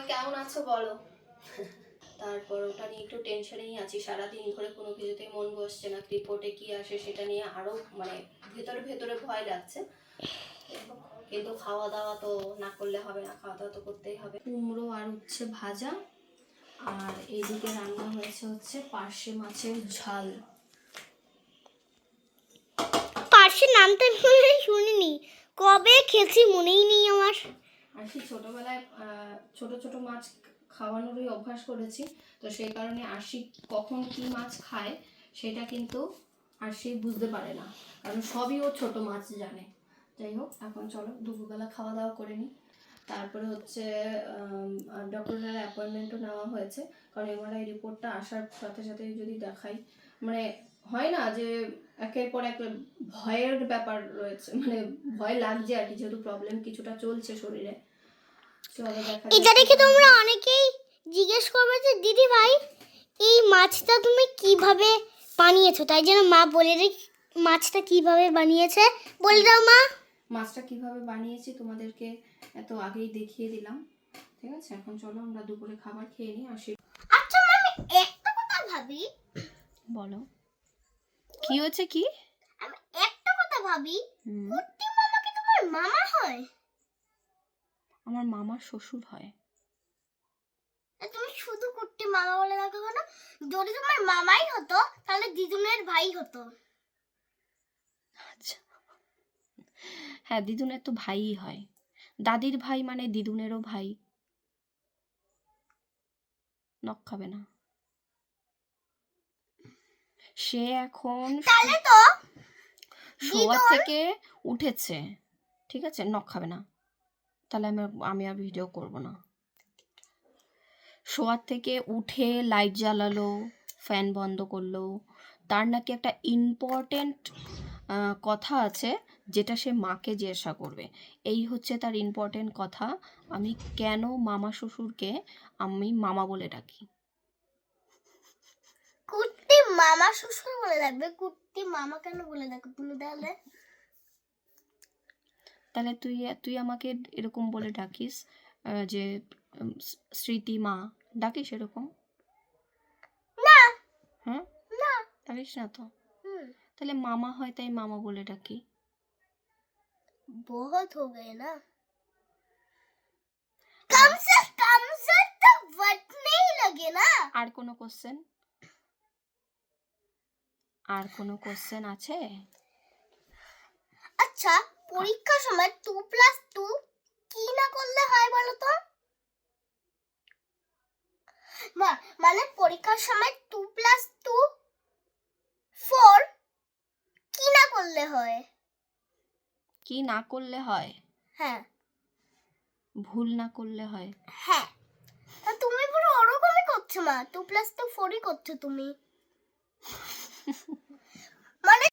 সবাই কেমন আছো বলো? তারপর ওটা নিয়ে একটু টেনশনেই আছি। সারাদিন ধরে কোনো কিছুতেই মন বসছে না। রিপোর্টে কি আসে সেটা নিয়ে আরও মানে ভেতরে ভেতরে ভয় লাগছে। কিন্তু খাওয়া দাওয়া তো না করলে হবে না খাওয়া দাওয়া তো করতেই হবে। কুমড়ো আর হচ্ছে ভাজা। আর এইদিকে রান্না হয়েছে হচ্ছে পার্শে মাছের ঝাল। পার্শ্বে নামটা শুনে শুনিনি। কবে খেয়েছি মনেই নেই আমার। আর সেই ছোটোবেলায় ছোট ছোট মাছ খাওয়ানোরই অভ্যাস করেছি। তো সেই কারণে আশি কখন কি মাছ খায় সেটা কিন্তু আশি বুঝতে পারে না। কারণ সবই ও ছোট মাছ জানে। যাই হোক, এখন চলো দুপুরবেলা খাওয়া দাওয়া করে নিই। তারপরে হচ্ছে ডক্টরের অ্যাপয়েন্টমেন্টও নেওয়া হয়েছে। কারণ এমআরআই রিপোর্টটা আসার সাথে সাথে যদি দেখাই মানে হয় না যে একের পর এক ভয়ের ব্যাপার রয়েছে মানে ভয় লাগছে আর কি যেহেতু প্রবলেম কিছুটা চলছে শরীরে। এটা দেখে তোমরা অনেকেই জিজ্ঞেস করবে যে দিদি ভাই এই মাছটা তুমি কীভাবে বানিয়েছো? তাই জন্য মা বলে রে মাছটা কীভাবে বানিয়েছে? বলে দাও মা। মাছটা কীভাবে বানিয়েছি তোমাদেরকে এত আগেই দেখিয়ে দিলাম। ঠিক আছে? এখন চলো আমরা দুপুরে খাবার খেয়ে নিই আসি আচ্ছা আমি একটা কথা ভাবি। বলো। কি হয়েছে কি? আমি একটা কথা ভাবি কুর্তি মামা কি তোমার মামা হয়? আমার মামার শ্বশুর হয়। তুমি শুধু কুর্তি মামা বলে রাখো কেন? যদি তোমার মামাই হতো তাহলে দিদুনের ভাই হতো। আচ্ছা। হ্যাঁ দিদুনের তো ভাইই হয়। দাদির ভাই মানে দিদুনেরও ভাই। নখ খাবে না। সে এখন তাহলে তো শোয়া থেকে উঠেছে। ঠিক আছে? নখ খাবে না। তাহলে আমি আমি আর ভিডিও করব না। শোয়ার থেকে উঠে লাইট জ্বালালো ফ্যান বন্ধ করল। তার নাকি একটা ইম্পর্টেন্ট কথা আছে যেটা সে মাকে জিজ্ঞাসা করবে। এই হচ্ছে তার ইম্পর্টেন্ট কথা। আমি কেন মামা শ্বশুরকে আমি মামা বলে ডাকি? মামা শ্বশুর বলে রাখবে কুর্তি মামা কেন বলে রাখো তুমি তাহলে তাহলে তুই তুই আমাকে এরকম বলে ডাকিস আহ, যে উম, স- স্মৃতি মা ডাকিস এরকম না হ্যাঁ না ডাকিস না তো হুম তাহলে মামা হয় তাই মামা বলে ডাকি बहुत हो गए ना कम से कम से तो वट नहीं लगे ना আর কোনো কোশ্চেন আর কোনো কোশ্চেন আছে? আচ্ছা পরীক্ষার সময় টু প্লাস টু কি না করলে হয় বলো তো? মা- মানে পরীক্ষার সময় টু প্লাস টু ফোর কি না করলে হয়? কি না করলে হয়? হ্যাঁ। ভুল না করলে হয়? হ্যাঁ। তা তুমি পুরো ওরকমই করছ মা টু প্লাস টু ফোরই করছ তুমি।